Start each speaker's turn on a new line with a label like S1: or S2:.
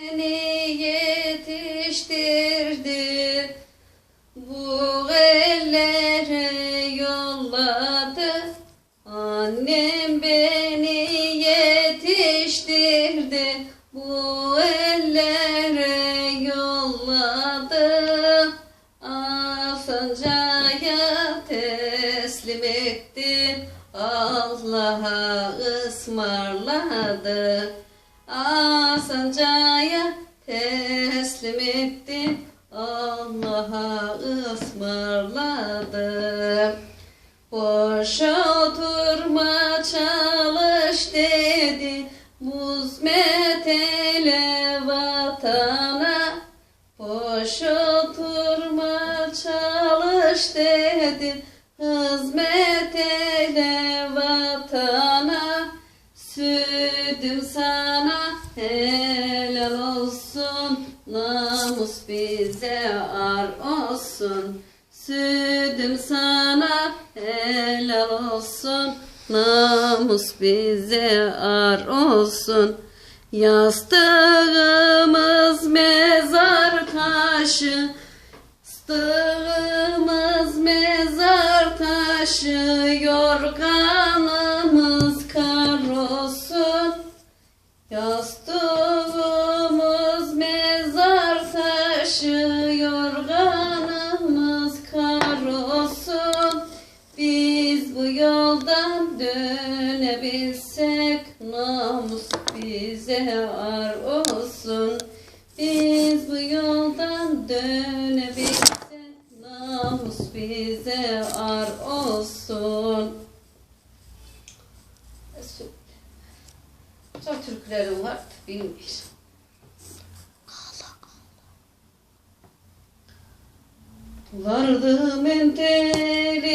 S1: Beni yetiştirdi, bu ellere yolladı. Annem beni yetiştirdi, bu ellere yolladı. Asancaya teslim etti, Allah'a ısmarladı. Asancaya teslim etti, Allah'a ısmarladı. Boş oturma çalış dedi, Muzmet ele vatana. Boş oturma çalış dedi, Hizmet eyle vatana. Südüm sana olsun. Südüm sana helal olsun, namus bize ar olsun. Yastığımız mezar taşı, Yastığımız mezar taşı, yorganımız kar olsun. Yastığımız dönebilsek, namus bize ar olsun. Biz bu yoldan dönebilsek, namus bize ar olsun. Çok türkülerim var, bilmiyorum. Vardım enteli